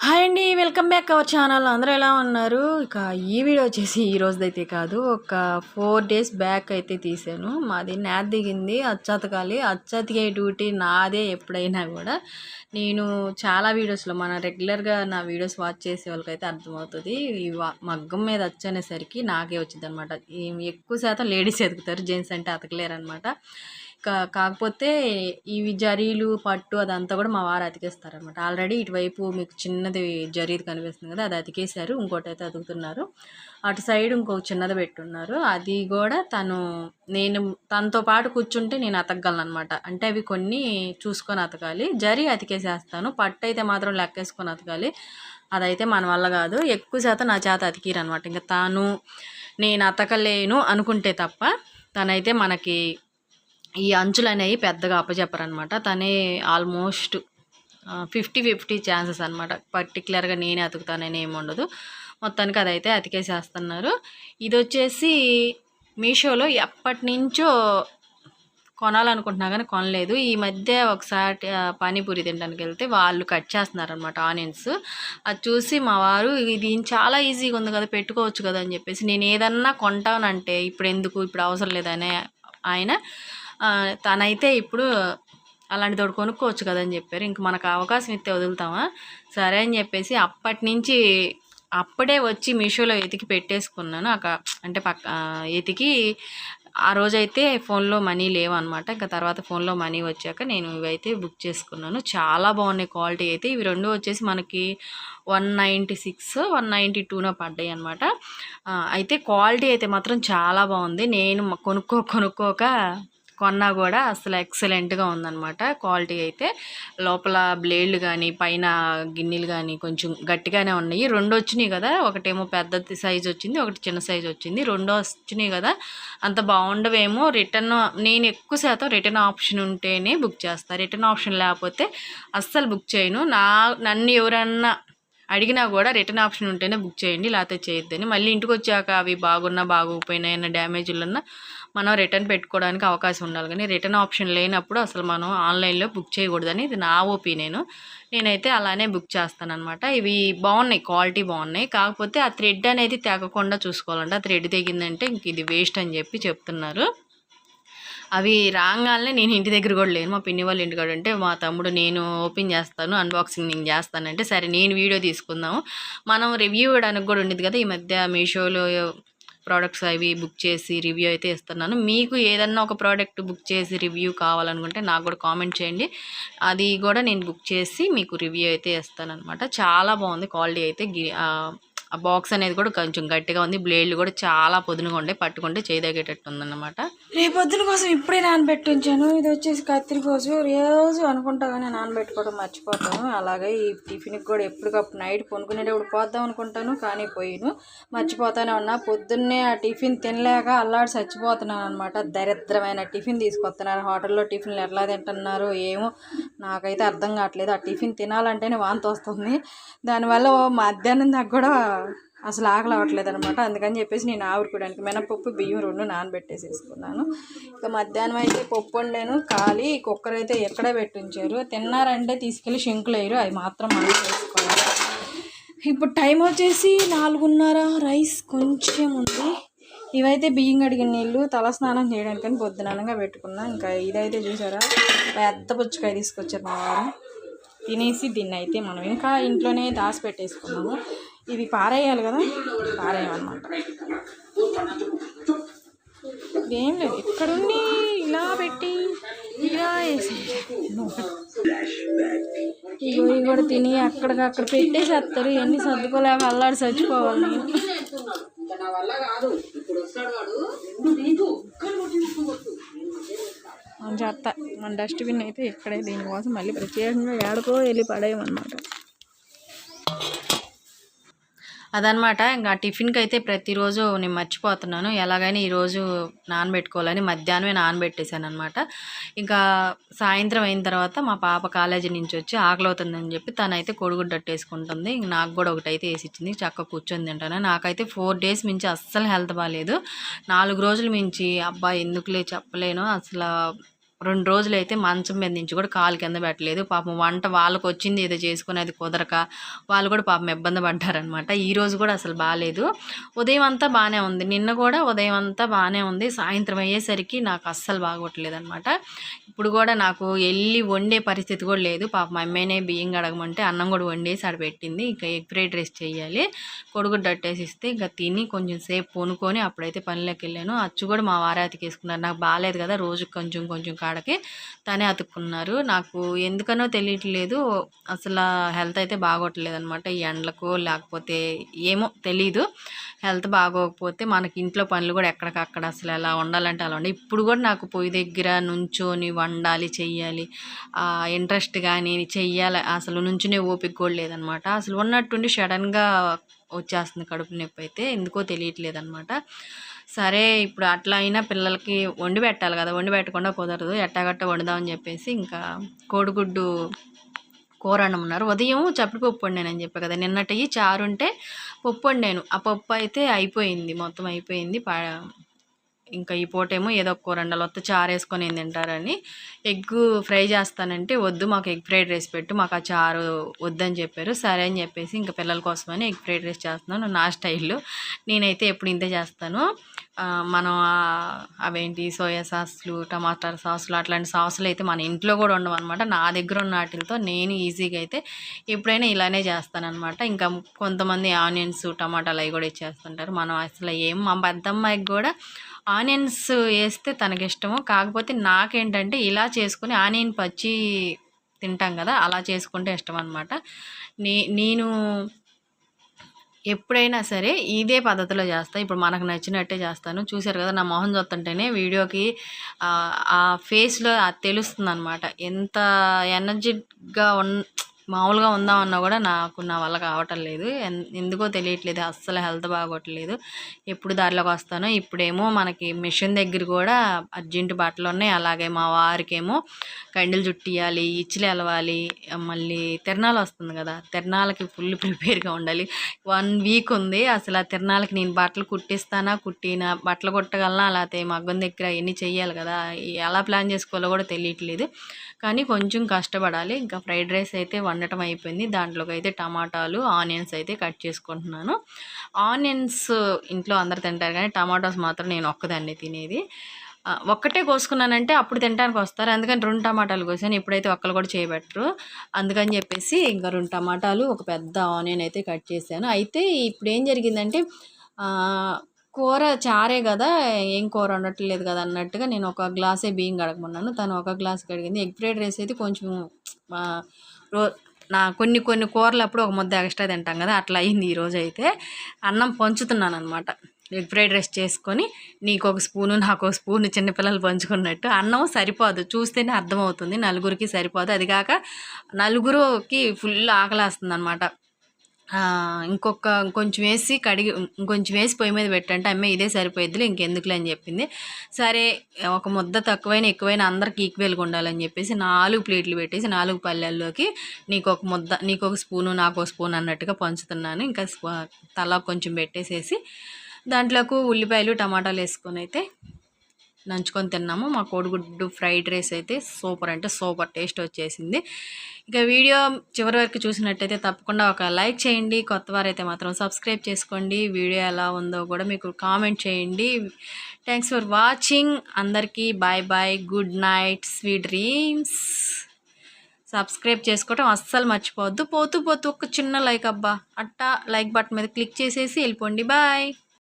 Hi అండి welcome back our channel. అందరూ ఎలా ఉన్నారు? ఇక ఈ వీడియో వచ్చేసి ఈ రోజుదైతే కాదు ఒక ఫోర్ డేస్ బ్యాక్ అయితే తీసాను. మాది నాది దిగింది అచ్చతకాలి అచ్చతికే డ్యూటీ నాదే ఎప్పుడైనా కూడా. నేను చాలా వీడియోస్లో మన రెగ్యులర్గా నా వీడియోస్ వాచ్ చేసే వాళ్ళకైతే అర్థమవుతుంది. ఈ వా- మగ్గం మీద వచ్చనేసరికి నాకే వచ్చింది అనమాట ఎక్కువ శాతం లేడీస్ ఎదుగుతారు జెంట్స్ అంటే అతకలేరు అనమాట కా కాకపోతే ఇవి జరీలు పట్టు అదంతా కూడా మా వారు అతికేస్తారనమాట ఆల్రెడీ ఇటువైపు మీకు చిన్నది జరీది కనిపిస్తుంది కదా అది అతికేశారు. ఇంకోటి అయితే అతుకుతున్నారు. అటు సైడ్ ఇంకొక చిన్నది పెట్టున్నారు. అది కూడా తను నేను తనతో పాటు కూర్చుంటే నేను అతకగలను అనమాట అంటే అవి కొన్ని చూసుకొని అతకాలి. జరీ అతికేసేస్తాను. పట్టు అయితే మాత్రం లెక్కేసుకొని అతకాలి. అదైతే మన వల్ల కాదు. ఎక్కువ శాతం నా చేత అతికిరనమాట ఇంకా తాను నేను అతకలేను అనుకుంటే తప్ప తనైతే మనకి ఈ అంచులు అనేవి పెద్దగా అప్పచెప్పరనమాట తనే ఆల్మోస్ట్ ఫిఫ్టీ ఫిఫ్టీ ఛాన్సెస్ అనమాట పర్టికులర్గా నేనే అతుకుతానని ఏమి ఉండదు. మొత్తానికి అదైతే అతికేసేస్తున్నారు. ఇది వచ్చేసి మీషోలో ఎప్పటి నుంచో కొనాలనుకుంటున్నా కానీ కొనలేదు. ఈ మధ్య ఒకసారి పానీపూరి తినడానికి వెళ్తే వాళ్ళు కట్ చేస్తున్నారు అనమాట ఆనియన్స్. అది చూసి మా వారు ఇది చాలా ఈజీగా ఉంది కదా పెట్టుకోవచ్చు కదా అని చెప్పేసి నేను ఏదన్నా కొంటానంటే ఇప్పుడు ఎందుకు ఇప్పుడు అవసరం లేదనే ఆయన తనైతే ఇప్పుడు అలాంటి కొనుక్కోవచ్చు కదని చెప్పారు. ఇంక మనకు అవకాశం ఇస్తే వదులుతామా? సరే అని చెప్పేసి అప్పటి నుంచి అప్పుడే వచ్చి మీషోలో ఎతికి పెట్టేసుకున్నాను. అక్క అంటే పక్క ఎతికి ఆ రోజైతే ఫోన్లో మనీ లేవన్నమాట. ఇంకా తర్వాత ఫోన్లో మనీ వచ్చాక నేను ఇవైతే బుక్ చేసుకున్నాను. చాలా బాగున్నాయి క్వాలిటీ అయితే. ఇవి రెండు వచ్చేసి మనకి one ninety six one ninety టూనో పడ్డాయి అనమాట అయితే క్వాలిటీ అయితే మాత్రం చాలా బాగుంది. నేను కొనుక్కో కొనుక్కోక కొన్నా కూడా అసలు ఎక్సలెంట్గా ఉందన్నమాట. క్వాలిటీ అయితే లోపల బ్లేడ్లు కానీ పైన గిన్నెలు కానీ కొంచెం గట్టిగానే ఉన్నాయి. రెండు వచ్చినాయి కదా ఒకటేమో పెద్ద సైజు వచ్చింది ఒకటి చిన్న సైజు వచ్చింది. రెండో వచ్చినాయి కదా అంత బాగుండవేమో రిటర్న్ నేను ఎక్కువ శాతం రిటర్న్ ఆప్షన్ ఉంటేనే బుక్ చేస్తాను రిటర్న్ ఆప్షన్ లేకపోతే అస్సలు బుక్ చేయను. నా నన్ను ఎవరన్నా అడిగినా కూడా రిటర్న్ ఆప్షన్ ఉంటేనే బుక్ చేయండి లేకపోతే చేయొద్దని. మళ్ళీ ఇంటికి వచ్చాక అవి బాగున్నా బాగోకపోయినా ఏమైనా డ్యామేజ్లు ఉన్నా మనం రిటర్న్ పెట్టుకోవడానికి అవకాశం ఉండాలి. కానీ రిటర్న్ ఆప్షన్ లేనప్పుడు అసలు మనం ఆన్లైన్లో బుక్ చేయకూడదని ఇది నా ఒపీనియన్. నేనైతే అలానే బుక్ చేస్తాను అనమాట ఇవి బాగున్నాయి క్వాలిటీ బాగున్నాయి. కాకపోతే ఆ థ్రెడ్ అనేది తెగకుండా చూసుకోవాలంట ఆ థ్రెడ్ తెగిందంటే ఇంక ఇది వేస్ట్ అని చెప్పి చెప్తున్నారు. అవి రాగానే నేను ఇంటి దగ్గర కూడా లేను. మా పిన్ని వాళ్ళ ఇంటికాడ ఉంటే మా తమ్ముడు నేను ఓపెన్ చేస్తాను అన్బాక్సింగ్ నేను చేస్తానంటే సరే నేను వీడియో తీసుకుందాము. మనం రివ్యూ ఇవ్వడానికి కూడా ఉండేది కదా ఈ మధ్య మీషోలో ప్రోడక్ట్స్ అవి బుక్ చేసి రివ్యూ అయితే ఇస్తున్నాను. మీకు ఏదన్నా ఒక ప్రోడక్ట్ బుక్ చేసి రివ్యూ కావాలనుకుంటే నాకు కూడా కామెంట్ చేయండి. అది కూడా నేను బుక్ చేసి మీకు రివ్యూ అయితే ఇస్తాను అనమాట చాలా బాగుంది క్వాలిటీ అయితే గి- ఆ, బాక్స్ అనేది కూడా కొంచెం గట్టిగా ఉంది. బ్లేడ్లు కూడా చాలా పొదునుగా ఉండే పట్టుకుంటే చేయదగేటట్టు ఉందన్నమాట రేపొద్దున కోసం ఇప్పుడే నానబెట్టి ఉంచాను. ఇది వచ్చేసి కత్తిరి కోసం. రోజు అనుకుంటా కానీ నానబెట్టుకోవడం మర్చిపోతాను. అలాగే ఈ టిఫిన్కి కూడా ఎప్పటికప్పుడు నైట్ కొనుక్కునేటప్పుడు పోద్దాం అనుకుంటాను కానీ పోయిను. మర్చిపోతానే ఉన్నా. పొద్దున్నే ఆ టిఫిన్ తినలేక అల్లాడి చచ్చిపోతున్నాను అనమాట దరిద్రమైన టిఫిన్ తీసుకొస్తున్నారు. హోటల్లో టిఫిన్లు ఎట్లా తింటున్నారు ఏమో నాకైతే అర్థం కావట్లేదు. ఆ టిఫిన్ తినాలంటేనే వాంతి వస్తుంది. దానివల్ల మధ్యాహ్నం దాకా కూడా అసలు ఆకలి అవ్వట్లేదు అనమాట అందుకని చెప్పేసి నేను ఆవురుకోవడానికి మినపప్పు బియ్యం రెండు నానబెట్టేసేసుకున్నాను. ఇక మధ్యాహ్నం అయితే పప్పు వండాను. ఖాళీ కుక్కర్ అయితే ఎక్కడే పెట్టించారు? తిన్నారంటే తీసుకెళ్ళి షింకులు వేయరు. అవి మాత్రం మనం చేసుకోవాలి. ఇప్పుడు టైం వచ్చేసి నాలుగున్నర. రైస్ కొంచెం ఉంది. ఇవైతే బియ్యం కడిగిన నీళ్ళు తలస్నానం చేయడానికని పొద్దుననగా పెట్టుకున్నా. ఇంకా ఇదైతే చూసారా? పెద్ద పుచ్చకాయ తీసుకొచ్చారు మా వారు. తినేసి దీన్ని అయితే మనం ఇంకా ఇంట్లోనే దాచి పెట్టేసుకున్నాము ఇవి పారేయాలి కదా? పారేయమన్నమాట ఏం లేదు. ఇక్కడుండి ఇలా పెట్టి ఇలా వేసేయాలి. ఇగో కూడా తిని అక్కడికక్కడ పెట్టేసేస్తారు. ఇవన్నీ సర్దుకోలేక అల్లాడి చచ్చిపోవాలి నేను. మన చెత్త మన డస్ట్బిన్ అయితే ఇక్కడే. దీనికోసం మళ్ళీ ప్రత్యేకంగా ఏడకో వెళ్ళి పడేయమన్నమాట. అదనమాట. ఇంకా టిఫిన్కి అయితే ప్రతిరోజు నేను మర్చిపోతున్నాను. ఎలాగైనా ఈరోజు నానబెట్టుకోవాలని మధ్యాహ్నమే నానబెట్టేశాను అనమాట ఇంకా సాయంత్రం అయిన తర్వాత మా పాప కాలేజీ నుంచి వచ్చి ఆకలి అవుతుందని చెప్పి తనైతే కొడుగుడ్డట్టు వేసుకుంటుంది ఇంక నాకు కూడా ఒకటి అయితే వేసి ఇచ్చింది చక్క కూర్చొని తింటాను. నాకైతే ఫోర్ డేస్ మించి అస్సలు హెల్త్ బాగాలేదు నాలుగు రోజుల మించి అబ్బా ఎందుకులే చెప్పలేను. అసలు రెండు రోజులు అయితే మంచం మీద నుంచి కూడా కాలు కింద పెట్టలేదు. పాపం వంట వాళ్ళకి వచ్చింది ఏదో చేసుకుని అది కుదరక వాళ్ళు కూడా పాపం ఇబ్బంది పడ్డారనమాట ఈరోజు కూడా అసలు బాగాలేదు ఉదయం అంతా బాగానే ఉంది. నిన్న కూడా ఉదయం అంతా బాగానే ఉంది. సాయంత్రం అయ్యేసరికి నాకు అస్సలు బాగోట్లేదు అనమాట ఇప్పుడు కూడా నాకు వెళ్ళి వండే పరిస్థితి కూడా లేదు. పాప మా అమ్మాయినే బియ్యం కడగమంటే అన్నం కూడా వండేసి ఆడ పెట్టింది. ఇంకా ఎగ్ ఫ్రైడ్ రైస్ చేయాలి. కొడుకు డట్టేసి ఇస్తే ఇంకా తిని కొంచెం సేపు పొనుకొని అప్పుడైతే పనిలోకి వెళ్ళాను. అచ్చు కూడా మా వారే అతికేసుకున్నారు నాకు బాగాలేదు కదా రోజు కొంచెం కొంచెం కాడకి. తనే అతుక్కున్నారు. నాకు ఎందుకనో తెలియట్లేదు. అసలు హెల్త్ అయితే బాగోట్లేదు అనమాట ఈ ఎండలకు లేకపోతే ఏమో తెలీదు. హెల్త్ బాగోకపోతే మనకి ఇంట్లో పనులు కూడా ఎక్కడికక్కడ అసలు ఎలా ఉండాలంటే అలా ఉండే. ఇప్పుడు కూడా నాకు పొయ్యి దగ్గర నుంచొని వండాలి చెయ్యాలి. ఇంట్రెస్ట్ కానీ చెయ్యాలి. అసలు నుంచునే ఓపిక కూడా లేదనమాట. అసలు ఉన్నట్టుండి సడన్గా వచ్చేస్తుంది కడుపు నొప్పి అయితే ఎందుకో తెలియట్లేదు అనమాట సరే ఇప్పుడు అట్లా అయినా పిల్లలకి వండి పెట్టాలి కదా వండి పెట్టకుండా కుదరదు. ఎట్టాగట్ట వండుదామని చెప్పేసి ఇంకా కోడిగుడ్డు కూర అన్నం ఉన్నారు ఉదయం చప్పిపప్పు వండానని చెప్పా కదా నిన్నటి చారు ఉంటే పప్పు వండాను. ఆ పప్పు అయితే అయిపోయింది మొత్తం అయిపోయింది ఇంకా ఈ పూటేమో ఏదో ఒక కూర వండాలి వస్తే చారు వేసుకొని ఏం తింటారని. ఎగ్ ఫ్రై చేస్తానంటే వద్దు మాకు ఎగ్ ఫ్రైడ్ రైస్ పెట్టు మాకు ఆ చారు వద్దని చెప్పారు. సరే అని చెప్పేసి ఇంకా పిల్లల కోసమని ఎగ్ ఫ్రైడ్ రైస్ చేస్తున్నాను నా స్టైల్లో నేనైతే ఎప్పుడు ఇంతే చేస్తాను. మనం అవేంటి సోయా సాస్లు టమాటాల సాసులు అట్లాంటి సాసులు అయితే మన ఇంట్లో కూడా ఉండవు అనమాట నా దగ్గర ఉన్న వాటితో నేను ఈజీగా అయితే ఎప్పుడైనా ఇలానే చేస్తానమాట ఇంకా కొంతమంది ఆనియన్స్ టమాటాలు అవి కూడా ఇచ్చేస్తుంటారు. మనం అసలు ఏం మా పెద్దమ్మాయికి కూడా ఆనియన్స్ వేస్తే తనకి ఇష్టము కాకపోతే నాకేంటంటే ఇలా చేసుకుని ఆనియన్ పచ్చి తింటాం కదా అలా చేసుకుంటే ఇష్టం అనమాట నే నేను ఎప్పుడైనా సరే ఇదే పద్ధతిలో చేస్తాను ఇప్పుడు మనకు నచ్చినట్టే చేస్తాను. చూశారు కదా నా మొహం చూస్తుంటేనే వీడియోకి ఆ ఫేస్లో అది తెలుస్తుంది అనమాట ఎంత ఎనర్జెటిక్గా ఉన్ మామూలుగా ఉందామన్నా కూడా నాకు నా వల్ల కావటం లేదు. ఎందుకో తెలియట్లేదు. అస్సలు హెల్త్ బాగోట్లేదు. ఎప్పుడు దారిలోకి వస్తానో ఇప్పుడేమో మనకి మిషన్ దగ్గర కూడా అర్జెంటు బట్టలు ఉన్నాయి. అలాగే మా వారికేమో కండలు చుట్టియాలి ఇచ్చిలు ఎలవాలి మళ్ళీ తిరణాలు వస్తుంది కదా. తిరణాలకి ఫుల్ ప్రిపేర్గా ఉండాలి. వన్ వీక్ ఉంది. అసలు ఆ తిరణాలకి నేను బట్టలు కుట్టిస్తానా కుట్టినా బట్టలు కుట్టగలనా లేకపోతే మగ్గం దగ్గర ఎన్ని చేయాలి కదా? ఎలా ప్లాన్ చేసుకోవాలో కూడా తెలియట్లేదు. కానీ కొంచెం కష్టపడాలి. ఇంకా ఫ్రైడ్ రైస్ అయితే వన్ వండటం అయిపోయింది. దాంట్లోకి అయితే టమాటాలు ఆనియన్స్ అయితే కట్ చేసుకుంటున్నాను. ఆనియన్స్ ఇంట్లో అందరు తింటారు కానీ టమాటాస్ మాత్రం నేను ఒక్కదాన్ని తినేది. ఒక్కటే కోసుకున్నానంటే అప్పుడు తినడానికి వస్తారు. అందుకని రెండు టమాటాలు కోసాను. ఇప్పుడైతే ఒక్కరు కూడా చేయబెట్టరు. అందుకని చెప్పేసి ఇంకా రెండు టమాటాలు ఒక పెద్ద ఆనియన్ అయితే కట్ చేశాను. అయితే ఇప్పుడు ఏం జరిగిందంటే కూర చారే కదా ఏం కూర వండట్లేదు కదా అన్నట్టుగా నేను ఒక గ్లాసే బియ్యం కడగమన్నాను. తను ఒక గ్లాస్ కడిగింది. ఎగ్ ఫ్రైడ్ రైస్ అయితే కొంచెం రో నా కొన్ని కొన్ని కూరలు అప్పుడు ఒక ముద్ద ఎక్స్ట్రా తింటాం కదా అట్లా అయింది ఈరోజు అయితే. అన్నం పంచుతున్నాను అనమాట ఎగ్ ఫ్రైడ్ రైస్ చేసుకొని నీకు ఒక స్పూను నాకు ఒక స్పూన్ చిన్నపిల్లలు పంచుకున్నట్టు అన్నం సరిపోదు. చూస్తేనే అర్థమవుతుంది నలుగురికి సరిపోదు. అది కాక నలుగురుకి ఫుల్ ఆకలేస్తుంది అనమాట ఇంకొక కొంచెం వేసి కడిగి ఇంకొంచెం వేసి పొయ్యి మీద పెట్టంటే అమ్మాయి ఇదే సరిపోయిద్దిలే ఇంకెందుకులే అని చెప్పింది. సరే ఒక ముద్ద తక్కువైన ఎక్కువైనా అందరికి ఈక్వల్గా ఉండాలని చెప్పేసి నాలుగు ప్లేట్లు పెట్టేసి నాలుగు పల్లెల్లోకి నీకు ఒక ముద్ద నీకు ఒక స్పూను నాకు ఒక స్పూన్ అన్నట్టుగా పంచుతున్నాను. ఇంకా తల కొంచెం పెట్టేసేసి దాంట్లోకి ఉల్లిపాయలు టమాటాలు వేసుకొని అయితే నంచుకొని తిన్నాము. మా కోడిగుడ్డు ఫ్రైడ్ రైస్ అయితే సూపర్ అంటే సూపర్ టేస్ట్ వచ్చేసింది. ఇక వీడియో చివరి వరకు చూసినట్టయితే తప్పకుండా ఒక లైక్ చేయండి. కొత్త వారైతే మాత్రం సబ్స్క్రైబ్ చేసుకోండి. వీడియో ఎలా ఉందో కూడా మీకు కామెంట్ చేయండి. థ్యాంక్స్ ఫర్ వాచింగ్ అందరికీ bye bye good night sweet dreams subscribe చేసుకోవటం అస్సలు మర్చిపోవద్దు. పోతూ పోతూ ఒక చిన్న లైక్ అబ్బా. అట్టా లైక్ బటన్ మీద క్లిక్ చేసేసి వెళ్ళిపోండి. బాయ్